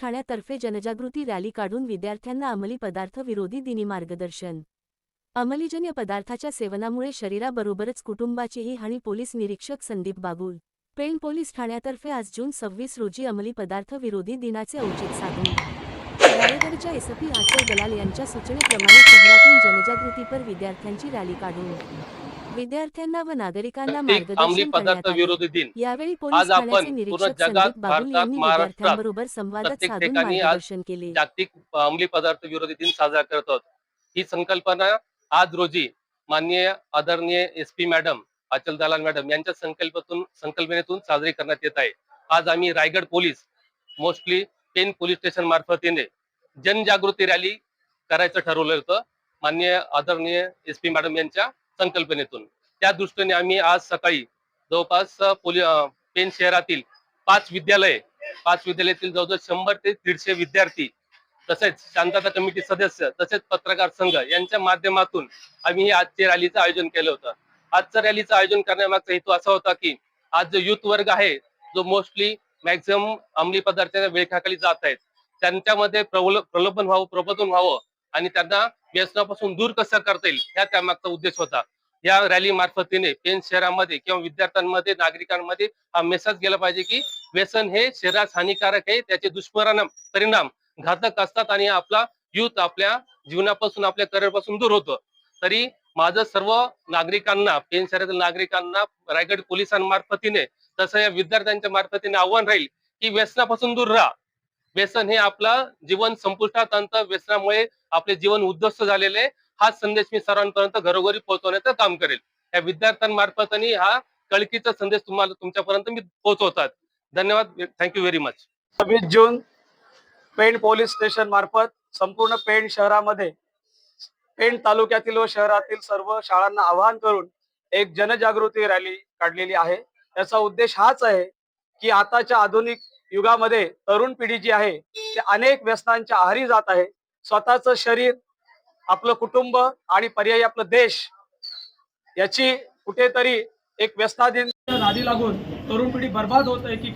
ठाण्यातर्फे जनजागृती रॅली काढून विद्यार्थ्यांना अंमली पदार्थ विरोधी दिनी मार्गदर्शन. अंमलीजन्य पदार्थाच्या सेवनामुळे शरीराबरोबरच कुटुंबाचीही हानी पोलीस निरीक्षक संदीप बागुल. पेण पोलीस ठाण्यातर्फे आज जून सव्वीस रोजी अंमली पदार्थ विरोधी दिनाचे औचित साधले रायगडच्या एसपी आचर दलाल यांच्या सूचनेप्रमाणे शहरातून जनजागृतीपर विद्यार्थ्यांची रॅली काढून. विद्यार्थ्यांना व नागरिकांना मार्गदर्शन पदार्थ करण्यात विरोधी दिन. यावेळी पोलीस आज आपण ठाण्याचे पूर्ण निरीक्षक जगात, संदीप बाबुल भारतात, यांनी महाराष्ट्रात विद्यार्थ्यांबरोबर संवाद साधून मार्गदर्शन केले. जागतिक अंमली पदार्थ विरोधी दिन साजरा करत आहोत. ही संकल्पना आज रोजी माननीय आदरणीय एस पी मॅडम अचल दलाल मॅडम यांच्या संकल्पातून संकल्पनेतून साजरी करण्यात येत आहे. आज आम्ही Raigad police mostly Pen police station मार्फतीने जनजागृती रॅली करायचं ठरवलं होतं. माननीय आदरणीय एस पी मॅडम यांच्या संकल्पनेतून. त्या दृष्टीने आम्ही आज सकाळी जवळपास पेन शहरातील पाच विद्यालय पाच विद्यालयातील जवळजवळ शंभर ते दीडशे विद्यार्थी तसेच शांतता कमिटी सदस्य तसेच पत्रकार संघ यांच्या माध्यमातून आम्ही आजच्या रॅलीचं आयोजन केलं होतं. आजच्या रॅलीचं आयोजन करण्यामागचा हेतू असा होता की आज जो युथ वर्ग आहे जो मोस्टली मॅक्झिमम अंमली पदार्थाच्या वेळखाखाली जात आहेत त्यांच्यामध्ये प्रबल प्रलोभन व्हावं प्रबोधन व्हावं आणि त्यांना व्यसनापासून दूर कसं करता येईल ह्या त्यामागचा उद्देश होता. या रॅली मार्फतीने पेन शहरामध्ये किंवा विद्यार्थ्यांमध्ये नागरिकांमध्ये हा मेसेज गेला पाहिजे की व्यसन हे शरीरास हानिकारक आहे त्याचे दुष्परिणाम परिणाम घातक असतात आणि आपला युथ आपल्या जीवनापासून आपल्या करिअरपासून दूर होतो. तरी माझं सर्व नागरिकांना पेन शहरातील नागरिकांना रायगड पोलिसांमार्फतीने तसं या विद्यार्थ्यांच्या मार्फतीने आव्हान राहील की व्यसनापासून दूर राहा. व्यसन हे आपलं जीवन संपुष्टात आणतं. व्यसनामुळे आपले जीवन उद्ध्वस्त झालेले. हा संदेश मी सर्वांपर्यंत घरोघरी पोहोचवण्याचं काम करेल. या विद्यार्थ्यांमार्फत आणि हा कळकीचा संदेश तुम्हाला तुमच्यापर्यंत मी पोहोचवतात. धन्यवाद. थँक्यू व्हेरी मच सव्वीस जून पेण पोलीस स्टेशन मार्फत संपूर्ण पेण शहरामध्ये पेण तालुक्यातील व शहरातील सर्व शाळांना आवाहन करून एक जनजागृती रॅली काढलेली आहे. त्याचा उद्देश हाच आहे की आताच्या आधुनिक युगामध्ये तरुण पिढी जी आहे ते अनेक व्यसनांच्या आहारी जात आहे. स्वतःचं शरीर आपलं कुटुंब आणि पर्यायी आपलं देश याची कुठेतरी एक व्यसनाधीन नादी लागून तरुण पिढी बर्बाद होत आहे की